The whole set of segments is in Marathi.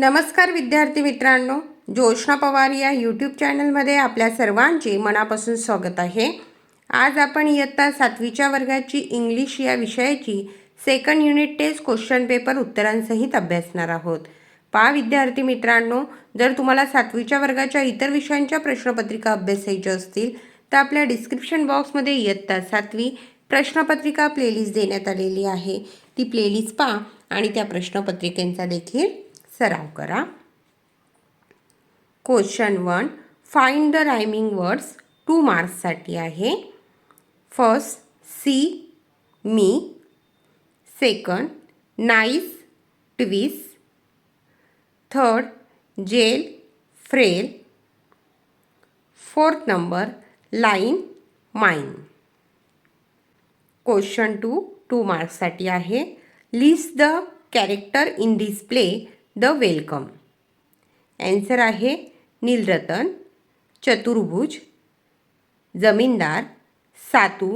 नमस्कार विद्यार्थी मित्रांनो ज्योष्णा पवार या यूट्यूब चॅनलमध्ये आपल्या सर्वांचे मनापासून स्वागत आहे. आज आपण इयत्ता सातवीच्या वर्गाची इंग्लिश या विषयाची second unit test question paper उत्तरांसहित अभ्यासणार आहोत. पा विद्यार्थी मित्रांनो जर तुम्हाला सातवीच्या वर्गाच्या इतर विषयांच्या प्रश्नपत्रिका अभ्यासायच्या असतील तर आपल्या डिस्क्रिप्शन बॉक्समध्ये इयत्ता सातवी प्रश्नपत्रिका प्लेलिस्ट देण्यात आलेली आहे. ती प्लेलिस्ट पहा आणि त्या प्रश्नपत्रिकेंचा देखील सराव करा। Question one find the rhyming words two मार्क्ससाठी आहे. First see me second nice twice third jail frail fourth number line mine question two two मार्क्ससाठी आहे. List the character in this play the welcome. Answer आहे Nilratan Chaturbhuj zamindar Satu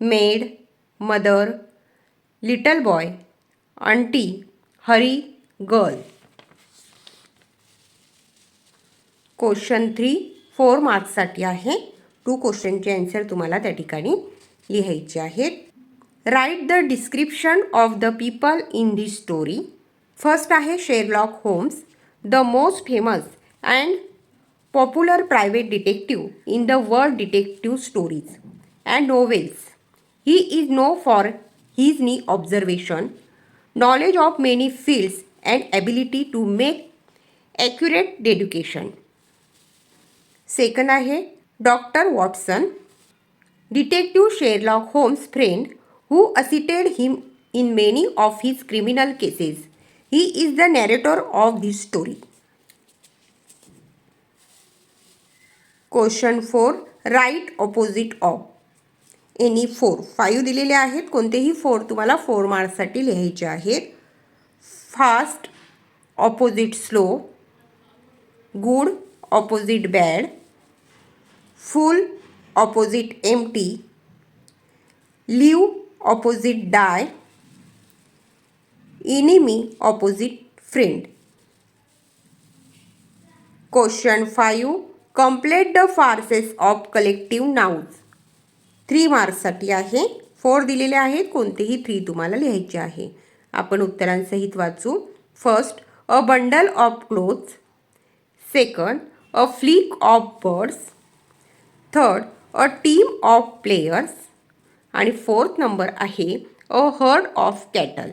maid mother little boy aunty Hari girl. Question three four मार्क्ससाठी आहे. टू क्वेश्चनचे ॲन्सर तुम्हाला त्या ठिकाणी लिहायचे आहेत. Write the description of the people in this story first आहे Sherlock Holmes the most famous and popular private detective in the world detective stories and novels he is known for his keen observation knowledge of many fields and ability to make accurate deduction second आहे doctor Watson detective Sherlock Holmes friend who assisted him in many of his criminal cases he is the narrator of this story question four write opposite of any four five दिलेले आहेत. कोणतेही फोर तुम्हाला फोर मार्क्ससाठी लिहायचे आहेत. Fast opposite slow good opposite bad full opposite empty live opposite die enemy opposite friend question five complete the phrases of collective nouns three मार्क्ससाठी आहे. फोर दिलेले आहेत. कोणतेही थ्री तुम्हाला लिहायचे आहे. आपण उत्तरांसहित वाचू. First a bundle of clothes second a flick of birds third a team of players आणि फोर्थ नंबर आहे अ हर्ड ऑफ कॅटल